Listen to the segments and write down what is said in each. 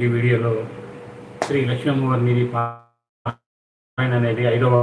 ఈ వీడియోలో శ్రీ లక్ష్మీవారి పారాయణ అనేది ఐదవ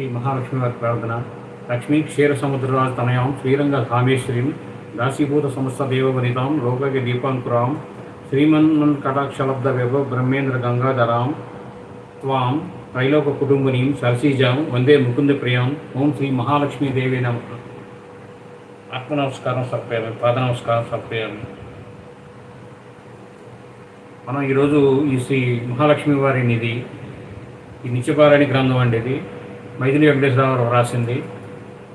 శ్రీ మహాలక్ష్మి వారి ప్రార్థన లక్ష్మీ క్షీర సముద్రరాజు తనయాం శ్రీరంగ కామేశ్వరీం దాసీభూత సమస్త దేవవనితాం లోకకి దీపాంకురాం శ్రీమన్మన్ కటాక్షలబ్ధ వ్యవ బ్రహ్మేంద్ర గంగాధరాం త్వాం త్రైలోక కుటుంబనీం సరసీజాం వందే ముకుంద ప్రియాం ఓం శ్రీ మహాలక్ష్మీ దేవి నమ. ఆత్మ నమస్కారం సర్పేయాలి పాద నమస్కారం సర్పేయాలి మనం ఈరోజు ఈ శ్రీ మహాలక్ష్మి వారి నిధి ఈ నిత్యపారాయణ గ్రంథం అండి ఇది. మైథిలి వెంకటేశ్వరరావు రాసింది.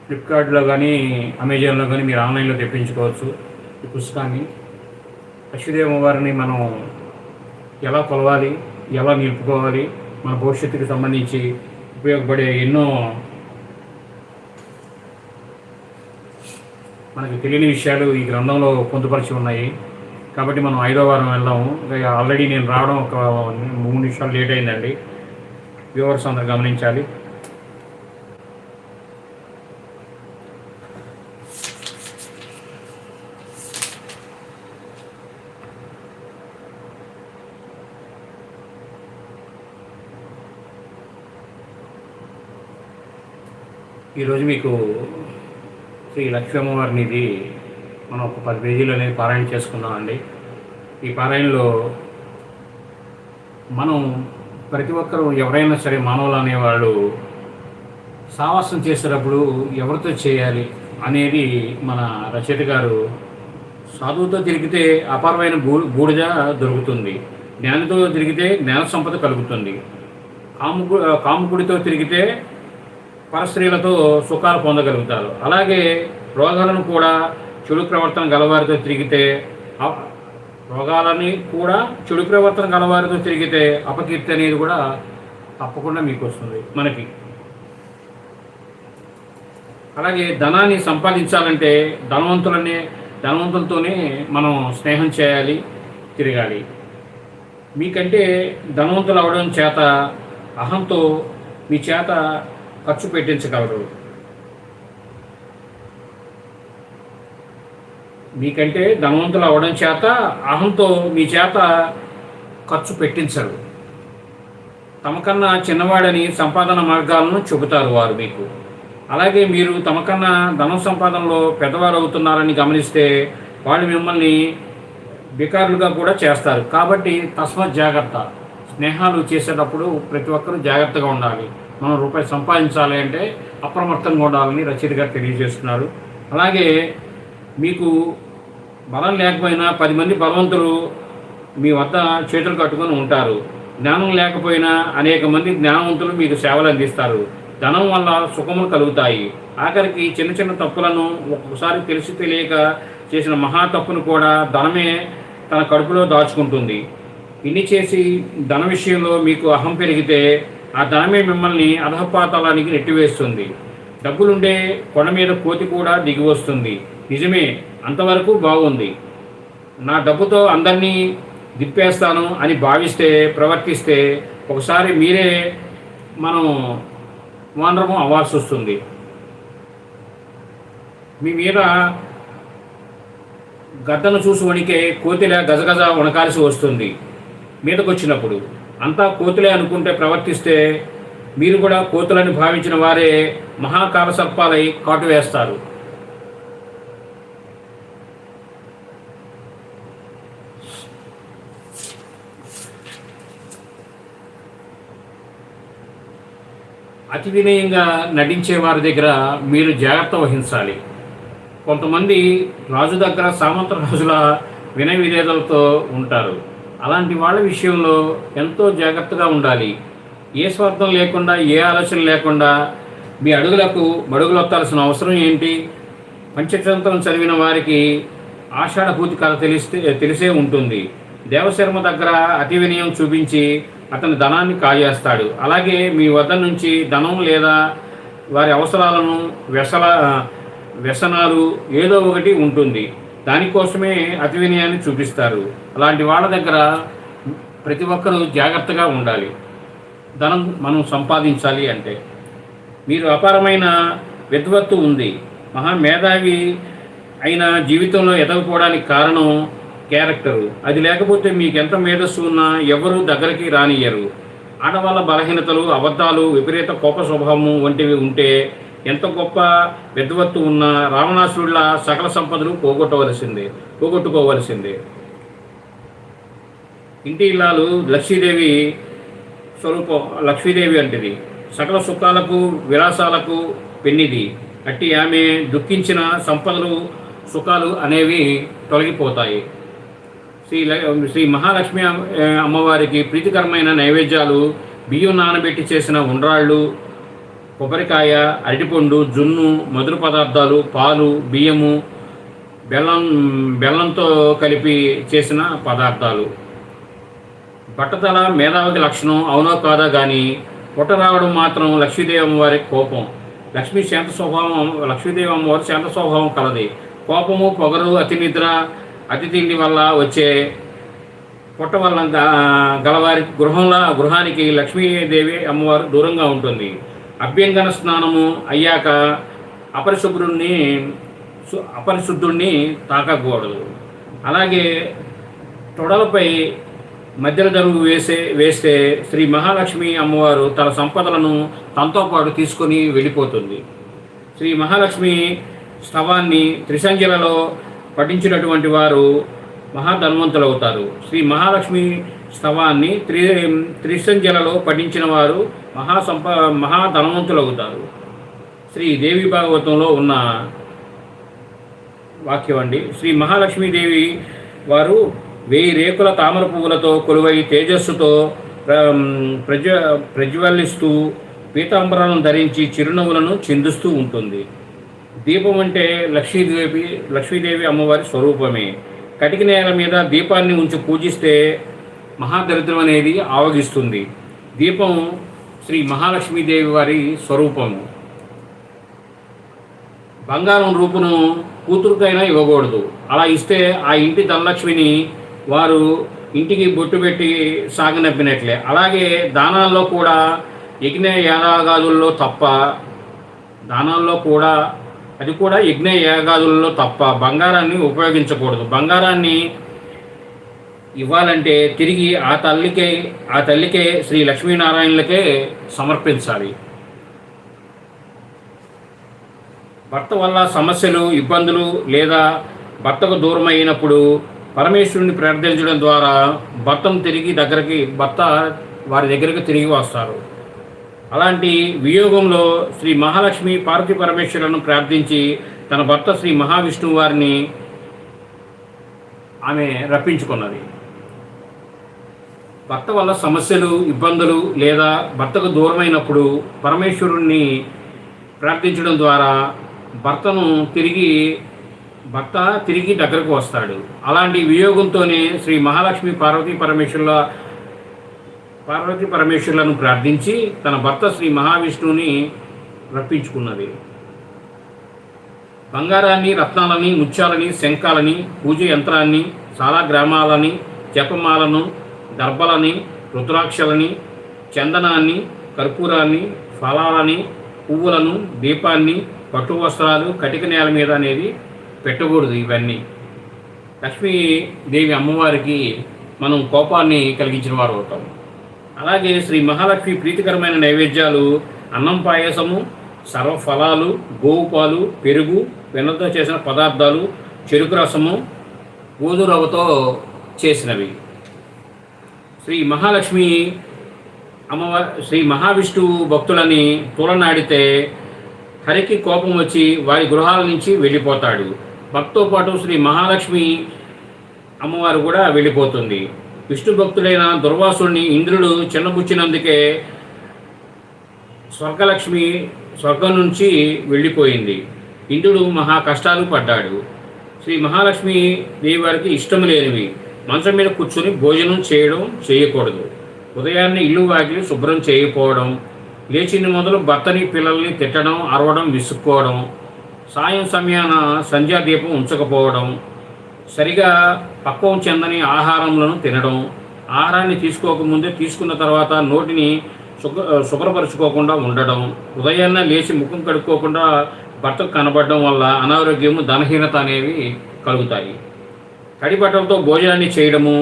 ఫ్లిప్కార్ట్లో కానీ అమెజాన్లో కానీ మీరు ఆన్లైన్లో తెప్పించుకోవచ్చు ఈ పుస్తకాన్ని. అశ్వదేవ వారిని మనం ఎలా కొలవాలి ఎలా నిలుపుకోవాలి మన భవిష్యత్తుకి సంబంధించి ఉపయోగపడే ఎన్నో మనకి తెలియని విషయాలు ఈ గ్రంథంలో పొందుపరిచి ఉన్నాయి. కాబట్టి మనం ఐదో వారం వెళ్దాము. ఆల్రెడీ నేను రావడం ఒక మూడు నిమిషాలు లేట్ అయిందండి. వ్యూవర్స్ అందరు గమనించాలి. ఈరోజు మీకు శ్రీ లక్ష్మీ ఇది మనం ఒక పది పేజీలు అనేది పారాయణ చేసుకున్నామండి ఈ పారాయణలో మనం ప్రతి ఒక్కరూ ఎవరైనా సరే మానవులు అనేవాళ్ళు సావాసం చేసేటప్పుడు ఎవరితో చేయాలి అనేది మన రచయిత గారు సాధువుతో తిరిగితే అపారమైన గూ బూడిద దొరుకుతుంది. జ్ఞానితో తిరిగితే జ్ఞాన సంపద కలుగుతుంది. కాముకు కాముకుడితో తిరిగితే పరస్త్రీలతో సుఖాలు పొందగలుగుతారు. అలాగే రోగాలను కూడా చెడు ప్రవర్తన గలవారితో తిరిగితే రోగాలని కూడా చెడు ప్రవర్తన గలవారితో తిరిగితే అపకీర్తి అనేది కూడా తప్పకుండా మీకు వస్తుంది మనకి. అలాగే ధనాన్ని సంపాదించాలంటే ధనవంతులనే ధనవంతులతోనే మనం స్నేహం చేయాలి తిరగాలి. మీకంటే ధనవంతులు అవడం చేత అహంతో మీ చేత ఖర్చు పెట్టించగలరు. మీకంటే ధనవంతులు అవడం చేత అహంతో మీ చేత ఖర్చు పెట్టించరు. తమకన్నా చిన్నవాడని సంపాదన మార్గాలను చెబుతారు వారు మీకు. అలాగే మీరు తమకన్నా ధనం సంపాదనలో పెద్దవారు అవుతున్నారని గమనిస్తే వాళ్ళు మిమ్మల్ని బికారులుగా కూడా చేస్తారు. కాబట్టి తస్మత్ జాగ్రత్త. స్నేహాలు చేసేటప్పుడు ప్రతి ఒక్కరూ జాగ్రత్తగా ఉండాలి. మనం రూపాయి సంపాదించాలి అంటే అప్రమత్తంగా ఉండాలని రచయిత గారు తెలియజేస్తున్నారు. అలాగే మీకు బలం లేకపోయినా పది మంది బలవంతులు మీ వద్ద చేతులు కట్టుకొని ఉంటారు. జ్ఞానం లేకపోయినా అనేక మంది జ్ఞానవంతులు మీకు సేవలు అందిస్తారు. ధనం వల్ల సుఖములు కలుగుతాయి. ఆఖరికి చిన్న చిన్న తప్పులను ఒక్కొక్కసారి తెలిసి తెలియక చేసిన మహా తప్పును కూడా ధనమే తన కడుపులో దాచుకుంటుంది. ఇన్ని చేసి ధన విషయంలో మీకు అహం పెరిగితే ఆ ధనమే మిమ్మల్ని అధపాతాలానికి నెట్టివేస్తుంది. డబ్బులుండే కొండ మీద కోతి కూడా దిగి వస్తుంది నిజమే అంతవరకు బాగుంది. నా డబ్బుతో అందరినీ దిప్పేస్తాను అని భావిస్తే ప్రవర్తిస్తే ఒకసారి మీరే మనం వానరము అవ్వాల్సి వస్తుంది మీ మీద గద్దను చూసి వణికే కోతిలా గజగజ వణకాల్సి వస్తుంది. మీదకొచ్చినప్పుడు. అంతా కోతులే అనుకుంటే ప్రవర్తిస్తే మీరు కూడా కోతులని భావించిన వారే మహాకాలసర్పాలై కాటు వేస్తారు. అతి వినయంగా నటించే వారి దగ్గర మీరు జాగ్రత్త వహించాలి. కొంతమంది రాజు దగ్గర సామంత రాజుల వినయ విధేదలతో ఉంటారు. అలాంటి వాళ్ళ విషయంలో ఎంతో జాగ్రత్తగా ఉండాలి. ఏ స్వార్థం లేకుండా ఏ ఆలోచన లేకుండా మీ అడుగులకు మడుగులొత్తాల్సిన అవసరం ఏంటి? పంచతంత్రం చదివిన వారికి ఆషాఢభూతి కథ తెలిస్తే తెలిసే ఉంటుంది. దేవశర్మ దగ్గర అతి వినయం చూపించి అతని ధనాన్ని కాజేస్తాడు. అలాగే మీ వద్ద నుంచి ధనం లేదా వారి అవసరాలను వ్యసల వ్యసనాలు ఏదో ఒకటి ఉంటుంది. దానికోసమే అతి వినయాన్ని చూపిస్తారు. అలాంటి వాళ్ళ దగ్గర ప్రతి ఒక్కరూ జాగ్రత్తగా ఉండాలి. ధనం మనం సంపాదించాలి అంటే. మీరు అపారమైన విద్వత్తు ఉంది. మహా మేధావి అయిన జీవితంలో ఎదగకపోవడానికి కారణం క్యారెక్టరు. అది లేకపోతే మీకు ఎంత మేధస్సు ఉన్నా ఎవరు దగ్గరికి రానియ్యరు. ఆడవాళ్ళ బలహీనతలు అబద్ధాలు విపరీత కోప స్వభావము వంటివి ఉంటే ఎంత గొప్ప విద్వత్తు ఉన్నా రావణాసురుల సకల సంపదలు పోగొట్టవలసిందే పోగొట్టుకోవలసిందే. ఇంటి ఇల్లాలు లక్ష్మీదేవి స్వరూపం లక్ష్మీదేవి అంటిది. సకల సుఖాలకు విలాసాలకు పెన్నిది. అట్టి ఆమె దుఃఖించిన సంపదలు సుఖాలు అనేవి తొలగిపోతాయి. శ్రీ ల- శ్రీ మహాలక్ష్మి అమ్మవారికి ప్రీతికరమైన నైవేద్యాలు బియ్యం నానబెట్టి చేసిన ఉండ్రాళ్ళు కొబ్బరికాయ అరటిపండు జున్ను మధుర పదార్థాలు పాలు బియ్యము బెల్లం బెల్లంతో కలిపి చేసిన పదార్థాలు. బట్టతల మేధావికి లక్షణం అవునో కాదా కానీ పుట్ట రావడం మాత్రం లక్ష్మీదేవి అమ్మవారి కోపం. లక్ష్మీ శాంత స్వభావం లక్ష్మీదేవి అమ్మవారి శాంత స్వభావం కలది. కోపము పొగరు అతి నిద్ర అతి తిండి వల్ల వచ్చే పుట్ట వల్ల గలవారి గృహంలో గృహానికి లక్ష్మీదేవి అమ్మవారు దూరంగా ఉంటుంది. అభ్యంగన స్నానము అయ్యాక అపరిశుభ్రుణ్ణి అపరిశుద్ధుణ్ణి తాకకూడదు. అలాగే తొడలపై మధ్యల దరువు వేసే వేస్తే శ్రీ మహాలక్ష్మి అమ్మవారు తన సంపదలను తనతో పాటు తీసుకొని వెళ్ళిపోతుంది. శ్రీ మహాలక్ష్మి స్తవాన్ని త్రిసంఖ్యలలో పఠించినటువంటి వారు మహాధన్వంతులవుతారు. శ్రీ మహాలక్ష్మి స్తవాన్ని త్రి త్రిసంఖ్యలలో పఠించిన వారు మహాసంప మహాధనవంతులవుతారు. శ్రీ దేవి భాగవతంలో ఉన్న వాక్యం అండి. శ్రీ మహాలక్ష్మీదేవి వారు వెయ్యి రేకుల తామర పువ్వులతో కొలువై తేజస్సుతో ప్రజ ప్రజ్వ ప్రజ్వలిస్తూ పీతాంబరాలను ధరించి చిరునవ్వులను చిందిస్తూ ఉంటుంది. దీపం అంటే లక్ష్మీదేవి లక్ష్మీదేవి అమ్మవారి స్వరూపమే. కటిక నేల మీద దీపాన్ని ఉంచి పూజిస్తే మహాదరిద్రం అనేది ఆవగిస్తుంది. దీపం శ్రీ మహాలక్ష్మీదేవి వారి స్వరూపము బంగారం రూపును కూతురుకైనా ఇవ్వకూడదు. అలా ఇస్తే ఆ ఇంటి ధనలక్ష్మిని వారు ఇంటికి బొట్టు పెట్టి సాగనప్పినట్లే అలాగే దానాల్లో కూడా యజ్ఞ యాగాదుల్లో తప్ప దానాల్లో కూడా అది కూడా యజ్ఞ యాగాదుల్లో తప్ప బంగారాన్ని ఉపయోగించకూడదు. బంగారాన్ని ఇవ్వాలంటే తిరిగి ఆ తల్లికే ఆ తల్లికే శ్రీ లక్ష్మీనారాయణలకే సమర్పించాలి. భర్త వల్ల సమస్యలు ఇబ్బందులు లేదా భర్తకు దూరం అయినప్పుడు పరమేశ్వరుని ప్రార్థించడం ద్వారా భర్తను తిరిగి దగ్గరికి భర్త వారి దగ్గరికి తిరిగి వస్తారు. అలాంటి వియోగంలో శ్రీ మహాలక్ష్మి పార్వతి పరమేశ్వరులను ప్రార్థించి తన భర్త శ్రీ మహావిష్ణువు వారిని ఆమె రప్పించుకున్నది. భర్త వల్ల సమస్యలు ఇబ్బందులు లేదా భర్తకు దూరమైనప్పుడు పరమేశ్వరుణ్ణి ప్రార్థించడం ద్వారా భర్తను తిరిగి భర్త తిరిగి దగ్గరకు వస్తాడు. అలాంటి వియోగంతోనే శ్రీ మహాలక్ష్మి పార్వతీ పరమేశ్వరుల పార్వతీ పరమేశ్వరులను ప్రార్థించి తన భర్త శ్రీ మహావిష్ణువుని రప్పించుకున్నది. బంగారాన్ని రత్నాలని ముత్యాలని శంఖాలని పూజ యంత్రాన్ని చాలా గ్రామాలని జపమాలను దర్భలని రుద్రాక్షలని చందనాన్ని కర్పూరాన్ని ఫలాలని పువ్వులను దీపాన్ని పట్టు వస్త్రాలు కటిక నేల మీద అనేది పెట్టకూడదు ఇవన్నీ. లక్ష్మీదేవి అమ్మవారికి మనం కోపాన్ని కలిగించిన వారు అవుతాం. అలాగే శ్రీ మహాలక్ష్మి ప్రీతికరమైన నైవేద్యాలు అన్నం పాయసము సర్వఫలాలు గోవు పాలు పెరుగు వెన్నతో చేసిన పదార్థాలు చెరుకు రసము గోధురవతో చేసినవి. శ్రీ మహాలక్ష్మి అమ్మవారి శ్రీ మహావిష్ణువు భక్తులని తూలనాడితే హరికి కోపం వచ్చి వారి గృహాల నుంచి వెళ్ళిపోతాడు. భక్తో పాటు శ్రీ మహాలక్ష్మి అమ్మవారు కూడా వెళ్ళిపోతుంది. విష్ణు భక్తుడైన దుర్వాసుడిని ఇంద్రుడు చిన్నబుచ్చినందుకే స్వర్గలక్ష్మి స్వర్గం నుంచి వెళ్ళిపోయింది. ఇంద్రుడు మహా కష్టాలు పడ్డాడు. శ్రీ మహాలక్ష్మి దేవి వారికి ఇష్టం లేనివి. మంచం మీద కూర్చొని భోజనం చేయడం చేయకూడదు. ఉదయాన్నే ఇల్లు వాకిలి శుభ్రం చేయకపోవడం లేచిన మొదలు భర్తని పిల్లల్ని తిట్టడం అరవడం విసుక్కోవడం సాయం సమయాన సంధ్యాదీపం ఉంచకపోవడం సరిగా పక్వం చెందని ఆహారములను తినడం ఆహారాన్ని తీసుకోకముందే తీసుకున్న తర్వాత నోటిని శుభ్ర శుభ్రపరచుకోకుండా ఉండడం ఉదయాన్నే లేచి ముఖం కడుక్కోకుండా భర్తకు కనబడడం వల్ల అనారోగ్యము ధనహీనత అనేవి కలుగుతాయి. కడిబట్టలతో భోజనాన్ని చేయడము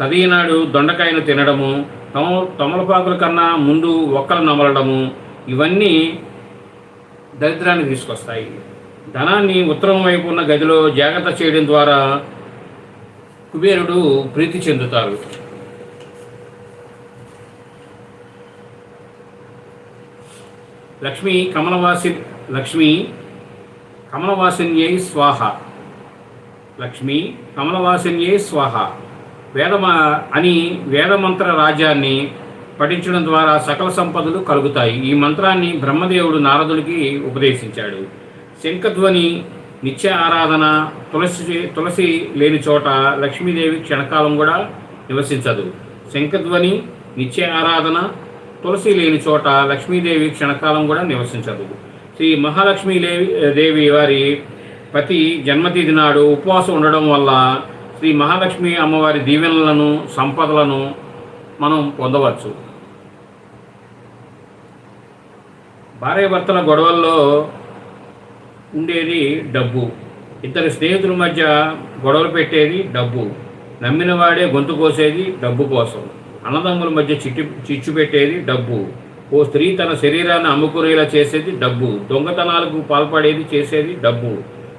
తదినాడు దొండకాయను తినడము తమ తమలపాకుల కన్నా ముందు ఒక్కలు నమలడము ఇవన్నీ దరిద్రాన్ని తీసుకొస్తాయి. ధనాన్ని ఉత్తరం వైపు ఉన్న గదిలో జాగ్రత్త చేయడం ద్వారా కుబేరుడు ప్రీతి చెందుతారు. లక్ష్మి కమలవాసి లక్ష్మి కమలవాసిన్యై స్వాహ. లక్ష్మి కమలవాసిన్యై స్వాహ. వేదమ అని వేదమంత్ర రాజ్యాన్ని పఠించడం ద్వారా సకల సంపదలు కలుగుతాయి. ఈ మంత్రాన్ని బ్రహ్మదేవుడు నారదుడికి ఉపదేశించాడు. శంఖధ్వని నిత్య ఆరాధన తులసి తులసి లేని చోట లక్ష్మీదేవి క్షణకాలం కూడా నివసించదు. శంఖధ్వని నిత్య ఆరాధన తులసి లేని చోట లక్ష్మీదేవి క్షణకాలం కూడా నివసించదు. శ్రీ మహాలక్ష్మీ దేవి దేవి వారి ప్రతి జన్మతిథి నాడు ఉపవాసం ఉండడం వల్ల శ్రీ మహాలక్ష్మి అమ్మవారి దీవెనలను సంపదలను మనం పొందవచ్చు. భార్యాభర్తల గొడవల్లో ఉండేది డబ్బు. ఇద్దరు స్నేహితుల మధ్య గొడవలు పెట్టేది డబ్బు. నమ్మిన వాడే గొంతు కోసేది డబ్బు కోసం. అన్నదమ్ముల మధ్య చిట్టి చిచ్చు పెట్టేది డబ్బు. ఓ స్త్రీ తన శరీరాన్ని అమ్ముకునేలా చేసేది డబ్బు. దొంగతనాలకు పాల్పడేది చేసేది డబ్బు.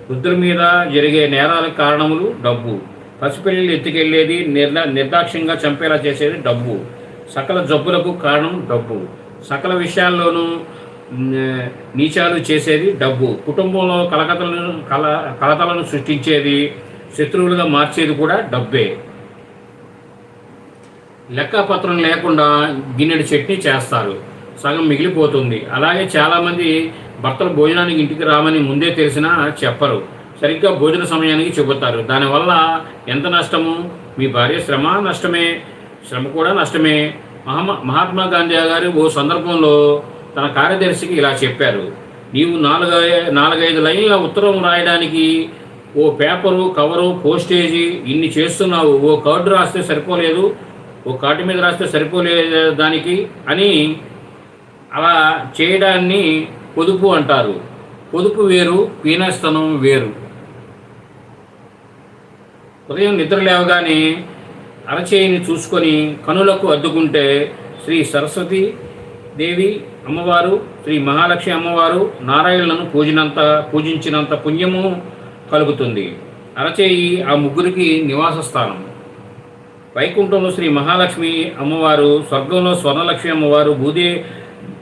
వృద్ధుల మీద జరిగే నేరాలకు కారణములు డబ్బు. పసిపిల్లలు ఎత్తుకెళ్ళేది నిర్దా నిర్దాక్ష్యంగా చంపేలా చేసేది డబ్బు. సకల జబ్బులకు కారణం డబ్బు. సకల విషయాల్లోనూ నీచాలు చేసేది డబ్బు. కుటుంబంలో కలకతలను కల కలతలను సృష్టించేది శత్రువులుగా మార్చేది కూడా డబ్బే. లెక్కపత్రం లేకుండా గిన్నెడు చట్నీ చేస్తారు. సగం మిగిలిపోతుంది. అలాగే చాలామంది భర్తలు భోజనానికి ఇంటికి రామని ముందే తెలిసినా చెప్పరు. సరిగ్గా భోజన సమయానికి చెబుతారు. దానివల్ల ఎంత నష్టము? మీ భార్య శ్రమ నష్టమే? శ్రమ కూడా నష్టమే. మహాత్మా మహాత్మా గాంధీ గారు ఓ సందర్భంలో తన కార్యదర్శికి ఇలా చెప్పారు. నీవు నాలుగై నాలుగైదు లైన్ల ఉత్తరం రాయడానికి ఓ పేపరు కవరు పోస్టేజీ ఇన్ని చేస్తున్నావు. ఓ కార్డు రాస్తే సరిపోలేదు ఓ కార్డు మీద రాస్తే సరిపోలేదు దానికి అని అలా చేయడాన్ని పొదుపు అంటారు. పొదుపు వేరు పీనస్తనం వేరు. ఉదయం నిద్ర లేవగానే అరచేయిని చూసుకొని కనులకు అద్దుకుంటే శ్రీ సరస్వతి దేవి అమ్మవారు శ్రీ మహాలక్ష్మి అమ్మవారు నారాయణలను పూజినంత పూజించినంత పుణ్యము కలుగుతుంది. అరచేయి ఆ ముగ్గురికి నివాస స్థానం. వైకుంఠంలో శ్రీ మహాలక్ష్మి అమ్మవారు స్వర్గంలో స్వర్ణలక్ష్మి అమ్మవారు భూదే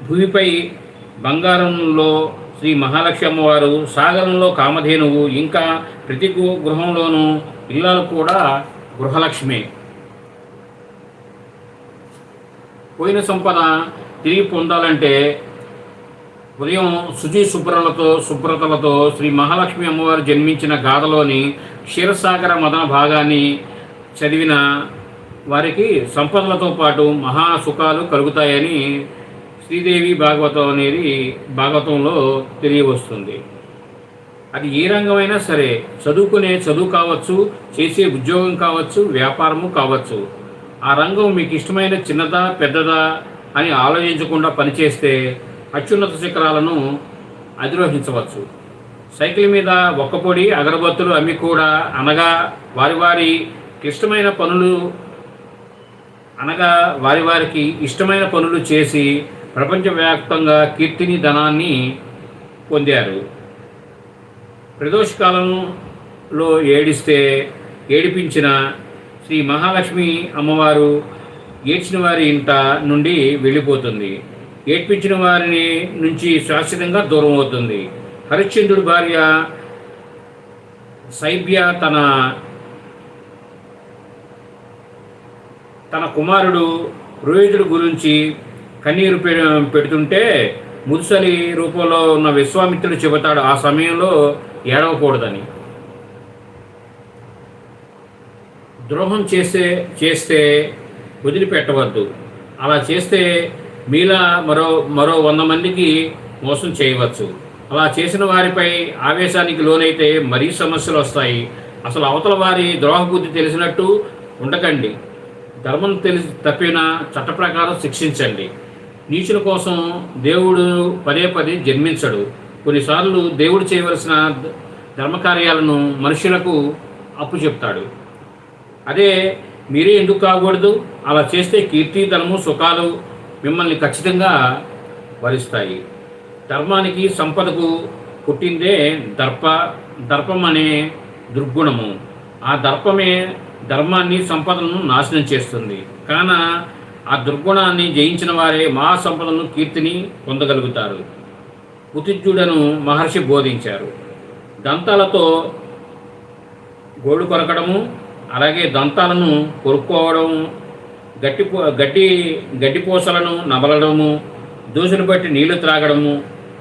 భూమిపై బంగారంలో శ్రీ మహాలక్ష్మి అమ్మవారు సాగరంలో కామధేనువు ఇంకా ప్రతి గృహంలోనూ ఇల్లాలు కూడా గృహలక్ష్మి. పోయిన సంపద తిరిగి పొందాలంటే ఉదయం శుచి శుభ్రలతో శుభ్రతలతో శ్రీ మహాలక్ష్మి అమ్మవారు జన్మించిన గాథలోని క్షీరసాగర మదన భాగాన్ని చదివిన వారికి సంపదలతో పాటు మహా సుఖాలు కలుగుతాయని శ్రీదేవి భాగవతం అనేది భాగవతంలో తెలియవస్తుంది. అది ఏ రంగమైనా సరే చదువుకునే చదువు కావచ్చు చేసే ఉద్యోగం కావచ్చు వ్యాపారము కావచ్చు. ఆ రంగం మీకు ఇష్టమైన చిన్నదా పెద్దదా అని ఆలోచించకుండా పనిచేస్తే అత్యున్నత శిఖరాలను అధిరోహించవచ్చు. సైకిల్ మీద ఒక్కపొడి అగరబత్తులు అమ్మి కూడా అనగా వారి వారి క్లిష్టమైన పనులు అనగా వారి వారికి ఇష్టమైన పనులు చేసి ప్రపంచవ్యాప్తంగా కీర్తిని ధనాన్ని పొందారు. ప్రదోషకాలంలో ఏడిస్తే ఏడిపించిన శ్రీ మహాలక్ష్మి అమ్మవారు ఏడ్చిన వారి ఇంట నుండి వెళ్ళిపోతుంది. ఏడ్పించిన వారిని నుంచి శాశ్వతంగా దూరం అవుతుంది. హరిశ్చంద్రుడి భార్య సైబ్య తన తన కుమారుడు రోహితుడి గురించి కన్నీరు పె- పెడుతుంటే ముదుసలి రూపంలో ఉన్న విశ్వామిత్రుడు చెబుతాడు ఆ సమయంలో ఏడవకూడదని. ద్రోహం చేసే చేస్తే వదిలిపెట్టవద్దు. అలా చేస్తే మీలా మరో మరో వంద మందికి మోసం చేయవచ్చు. అలా చేసిన వారిపై ఆవేశానికి లోనైతే మరీ సమస్యలు వస్తాయి. అసలు అవతల వారి ద్రోహబుద్ధి తెలిసినట్టు ఉండకండి. ధర్మం తెలిసి తప్పిన చట్ట ప్రకారం శిక్షించండి. నీచుల కోసం దేవుడు పదే పదే జన్మించడు. కొన్నిసార్లు దేవుడు చేయవలసిన ధర్మకార్యాలను మనుషులకు అప్పు చెప్తాడు అదే మీరే ఎందుకు కాకూడదు? అలా చేస్తే కీర్తి ధనము సుఖాలు మిమ్మల్ని ఖచ్చితంగా వరిస్తాయి ధర్మానికి సంపదకు పుట్టిందే దర్ప దర్పం అనే దుర్గుణము. ఆ దర్పమే ధర్మాన్ని సంపదను నాశనం చేస్తుంది. కాన ఆ దుర్గుణాన్ని జయించిన వారే మహాసంపదను కీర్తిని పొందగలుగుతారు. కుతిజ్యుడను మహర్షి బోధించారు. దంతాలతో గోడు కొరకడము అలాగే దంతాలను కొరుక్కోవడం గట్టి గడ్డి గడ్డి పూసలను నమలడము దూసులు బట్టి నీళ్ళు త్రాగడము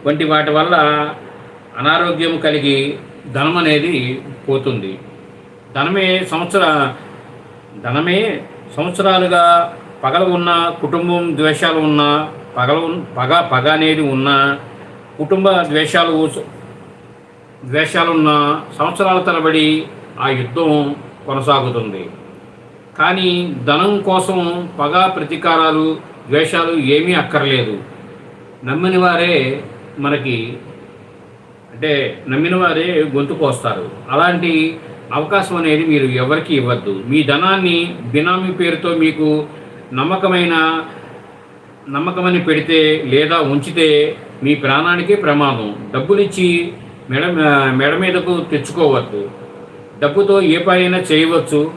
వంటి వాటి వల్ల అనారోగ్యం కలిగి ధనం అనేది పోతుంది. ధనమే సంవత్సర ధనమే సంవత్సరాలుగా పగల ఉన్న కుటుంబం ద్వేషాలు ఉన్న పగల పగ పగ అనేది ఉన్న కుటుంబ ద్వేషాలు ద్వేషాలున్న సంవత్సరాల తరబడి ఆ యుద్ధం కొనసాగుతుంది. కానీ ధనం కోసం పగ ప్రతీకారాలు ద్వేషాలు ఏమీ అక్కర్లేదు. నమ్మిన వారే మనకి అంటే నమ్మిన వారే గొంతు కోస్తారు. అలాంటి అవకాశం అనేది మీరు ఎవరికి ఇవ్వద్దు. మీ ధనాన్ని బినామీ పేరుతో మీకు నమ్మకమైన నమ్మకమని పెడితే లేదా ఉంచితే మీ ప్రాణానికే ప్రమాదం. డబ్బులిచ్చి మెడ మెడ మీదకు తెచ్చుకోవద్దు. డబ్బుతో ఏ పైన చేయవచ్చు.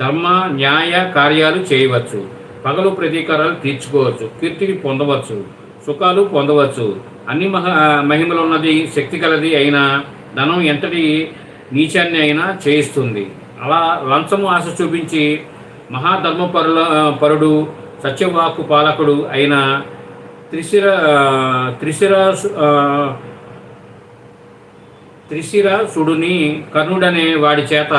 ధర్మ న్యాయ కార్యాలు చేయవచ్చు. పగలు ప్రతీకారాలు తీర్చుకోవచ్చు. కీర్తిని పొందవచ్చు. సుఖాలు పొందవచ్చు. అన్ని మహ మహిమలు ఉన్నది శక్తి కలది అయినా ధనం ఎంతటి నీచాన్ని అయినా చేయిస్తుంది. అలా లంచము ఆశ చూపించి మహాధర్మపరుల పరుడు సత్యవాకు పాలకుడు అయిన త్రిశిర త్రిశిర త్రిశిర త్రిశిరసుడుని కర్ణుడనే వాడి చేత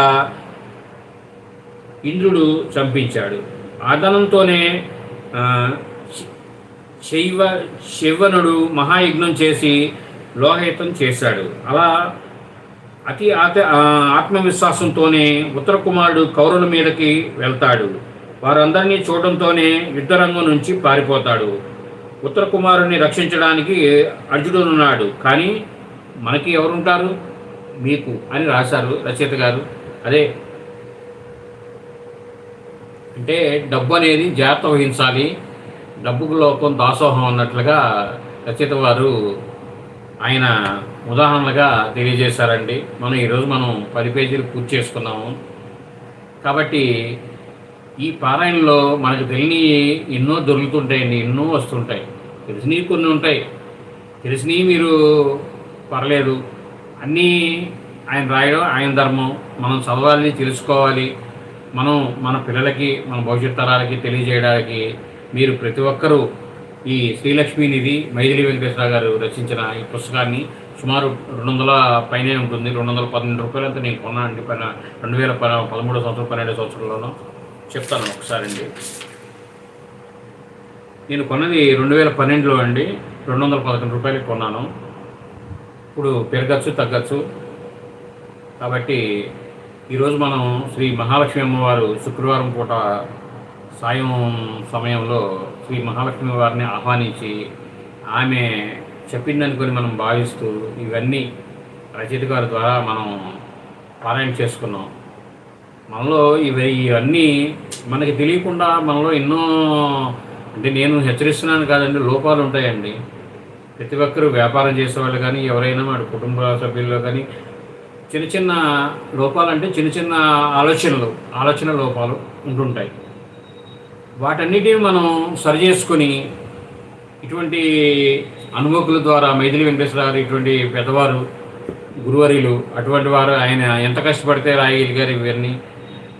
ఇంద్రుడు చంపించాడు. అదనంతోనే శైవ శివనుడు మహాయజ్ఞం చేసి లోహయుతం చేశాడు. అలా అతి ఆత ఆత్మవిశ్వాసంతోనే ఉత్తర కుమారుడు కౌరవుల మీదకి వెళ్తాడు. వారందరినీ చూడటంతోనే యుద్ధరంగం నుంచి పారిపోతాడు. ఉత్తర కుమారుని రక్షించడానికి అర్జునుడున్నాడు. కానీ మనకి ఎవరుంటారు? మీకు అని రాశారు రచయిత గారు. అదే అంటే డబ్బు అనేది జాగ్రత్త వహించాలి. డబ్బుకు లోపం దాసోహం అన్నట్లుగా రచయిత వారు ఆయన ఉదాహరణలుగా తెలియజేశారండి. మనం ఈరోజు మనం పది పేజీలు పూర్తి చేసుకున్నాము. కాబట్టి ఈ పారాయణలో మనకు తెలియని ఎన్నో దొరుకుతుంటాయండి ఎన్నో వస్తుంటాయి. తెలిసినవి కొన్ని ఉంటాయి. తెలిసినవి మీరు పర్లేదు. అన్నీ ఆయన రాయడం ఆయన ధర్మం. మనం చదవాలి తెలుసుకోవాలి. మనం మన పిల్లలకి మన భవిష్యత్ తరాలకి తెలియజేయడానికి మీరు ప్రతి ఒక్కరూ ఈ శ్రీలక్ష్మి నిధి మైథిలి వెంకటేశ్వర గారు రచించిన ఈ పుస్తకాన్ని సుమారు రెండు వందల పైనే ఉంటుంది. రెండు వందల పన్నెండు రూపాయలు అంతా నేను కొన్నాను అండి. పైన రెండు వేల పదమూడో పదమూడు సంవత్సరం పన్నెండు సంవత్సరంలోనూ చెప్తాను ఒకసారి అండి. నేను కొన్నది రెండు వేల పన్నెండులో అండి. రెండు వందల పదకొండు రూపాయలకి కొన్నాను. ఇప్పుడు పెరగచ్చు తగ్గచ్చు. కాబట్టి ఈరోజు మనం శ్రీ మహాలక్ష్మి అమ్మవారు శుక్రవారం పూట సాయం సమయంలో శ్రీ మహాలక్ష్మి వారిని ఆహ్వానించి ఆమె చెప్పిందనుకొని మనం భావిస్తూ ఇవన్నీ రచయిత గారి ద్వారా మనం పారాయణ చేసుకున్నాం. మనలో ఇవి ఇవన్నీ మనకి తెలియకుండా మనలో ఎన్నో అంటే నేను హెచ్చరిస్తున్నాను కాదండి లోపాలు ఉంటాయండి. ప్రతి ఒక్కరూ వ్యాపారం చేసేవాళ్ళు కానీ ఎవరైనా వాడి కుటుంబ సభ్యుల్లో కానీ చిన్న చిన్న లోపాలంటే చిన్న చిన్న ఆలోచనలు ఆలోచన లోపాలు ఉంటుంటాయి. వాటన్నిటిని మనం సరి చేసుకుని ఇటువంటి అనుభవకుల ద్వారా మైథిలి వెంకటేశ్వర గారు ఇటువంటి పెద్దవారు గురువరిలు అటువంటి వారు ఆయన ఎంత కష్టపడితే రాయగలిగారు ఇవన్నీ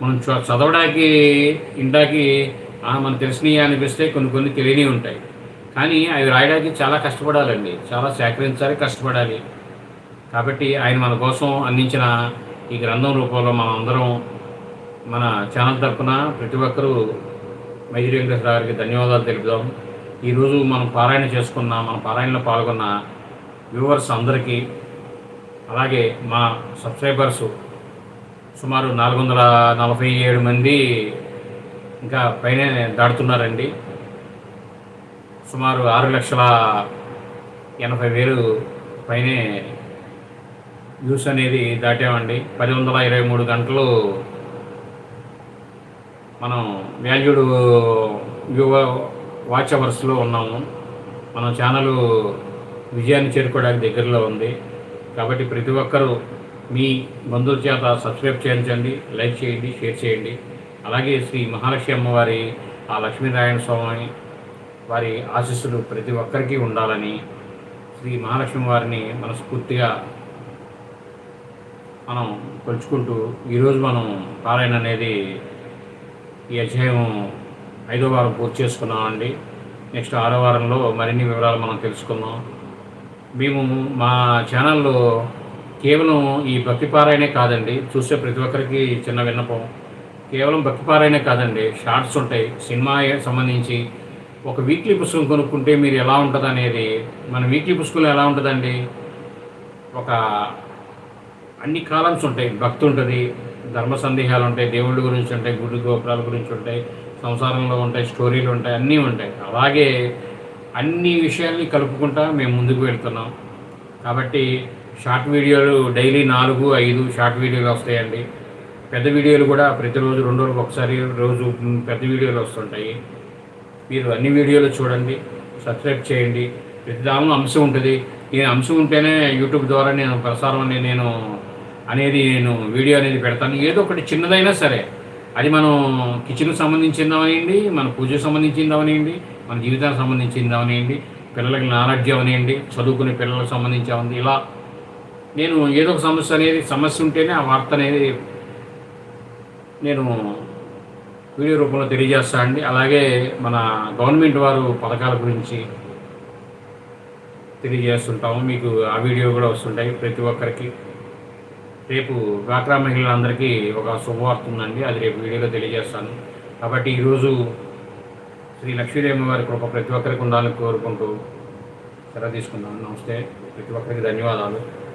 మనం చ- చదవడానికి ఇంటాకి మనకు తెలిసినవి అనిపిస్తే కొన్ని కొన్ని తెలియనివి ఉంటాయి. కానీ అవి రాయడానికి చాలా కష్టపడాలండి. చాలా సేకరించాలి కష్టపడాలి. కాబట్టి ఆయన మన కోసం అందించిన ఈ గ్రంథం రూపంలో మనం అందరం మన ఛానల్ తరఫున ప్రతి ఒక్కరూ మైజీ వెంకటేశ్వర గారికి ధన్యవాదాలు తెలుపుదాం. ఈరోజు మనం పారాయణ చేసుకున్న మన పారాయణలో పాల్గొన్న వ్యూవర్స్ అందరికీ అలాగే మా సబ్స్క్రైబర్స్ సుమారు నాలుగు వందల నలభై ఏడు మంది ఇంకా పైన దాటుతున్నారండి. సుమారు ఆరు లక్షల ఎనభై వేలు పైనే వ్యూస్ అనేది దాటామండి. పది వందల ఇరవై మూడు గంటలు మనం వాల్యూడ్ వ్యూ వాచ్ అవర్స్లో ఉన్నాము. మన ఛానల్ విజయాన్ని చేరుకోవడానికి దగ్గరలో ఉంది. కాబట్టి ప్రతి ఒక్కరూ మీ బంధువుల చేత సబ్స్క్రైబ్ చేయించండి లైక్ చేయండి షేర్ చేయండి. అలాగే శ్రీ మహాలక్ష్మి అమ్మవారి ఆ లక్ష్మీనారాయణ స్వామి వారి ఆశీస్సులు ప్రతి ఒక్కరికి ఉండాలని శ్రీ మహాలక్ష్మి వారిని మనస్ఫూర్తిగా మనం కొలుచుకుంటూ ఈరోజు మనం పారాయణ అనేది ఈ అధ్యాయం ఐదో వారం పూర్తి చేసుకున్నామండి. నెక్స్ట్ ఆరో వారంలో మరిన్ని వివరాలు మనం తెలుసుకుందాం. మేము మా ఛానల్లో కేవలం ఈ భక్తి పారాయణే కాదండి. చూసే ప్రతి ఒక్కరికి చిన్న విన్నపం. కేవలం భక్తి పారాయణే కాదండి. షార్ట్స్ ఉంటాయి. సినిమా సంబంధించి ఒక వీక్లీ పుస్తకం కొనుక్కుంటే మీరు ఎలా ఉంటుంది అనేది మన వీక్లీ పుస్తకంలో ఎలా ఉంటుందండి? ఒక అన్ని కాలమ్స్ ఉంటాయి. భక్తి ఉంటుంది ధర్మ సందేహాలు ఉంటాయి దేవుళ్ళ గురించి ఉంటాయి గుడి గోపురాల గురించి ఉంటాయి సంసారంలో ఉంటాయి స్టోరీలు ఉంటాయి అన్నీ ఉంటాయి. అలాగే అన్ని విషయాల్ని కలుపుకుంటా మేము ముందుకు వెళ్తున్నాం. కాబట్టి షార్ట్ వీడియోలు డైలీ నాలుగు ఐదు షార్ట్ వీడియోలు వస్తాయండి. పెద్ద వీడియోలు కూడా ప్రతిరోజు రెండు రోజులకు ఒకసారి రోజు పెద్ద వీడియోలు వస్తుంటాయి. మీరు అన్ని వీడియోలు చూడండి సబ్స్క్రైబ్ చేయండి. ప్రతి దానిలో అంశం ఉంటుంది. ఈ అంశం ఉంటేనే యూట్యూబ్ ద్వారా నేను ప్రసారం అనేది నేను అనేది నేను వీడియో అనేది పెడతాను. ఏదో ఒకటి చిన్నదైనా సరే అది మనం కిచెన్కి సంబంధించింది మన పూజకు సంబంధించింది మన జీవితానికి సంబంధించింది పిల్లలకి నాలెడ్జ్ అవనివ్వండి చదువుకునే పిల్లలకు సంబంధించి అవన్నీ ఇలా నేను ఏదో ఒక సమస్య అనేది సమస్య ఉంటేనే ఆ వార్త అనేది నేను వీడియో రూపంలో తెలియజేస్తా అండి అలాగే మన గవర్నమెంట్ వారు పథకాల గురించి తెలియజేస్తుంటాము. మీకు ఆ వీడియో కూడా వస్తుంటాయి ప్రతి ఒక్కరికి. రేపు డ్వాక్రా మహిళలందరికీ ఒక శుభవార్త ఉందండి. అది రేపు వీడియోలో తెలియజేస్తాను. కాబట్టి ఈరోజు శ్రీ లక్ష్మీదేవి వారి కృప ప్రతి ఒక్కరికి ఉండాలని కోరుకుంటూ సెలవు తీసుకుందాం నమస్తే. ప్రతి ఒక్కరికి ధన్యవాదాలు.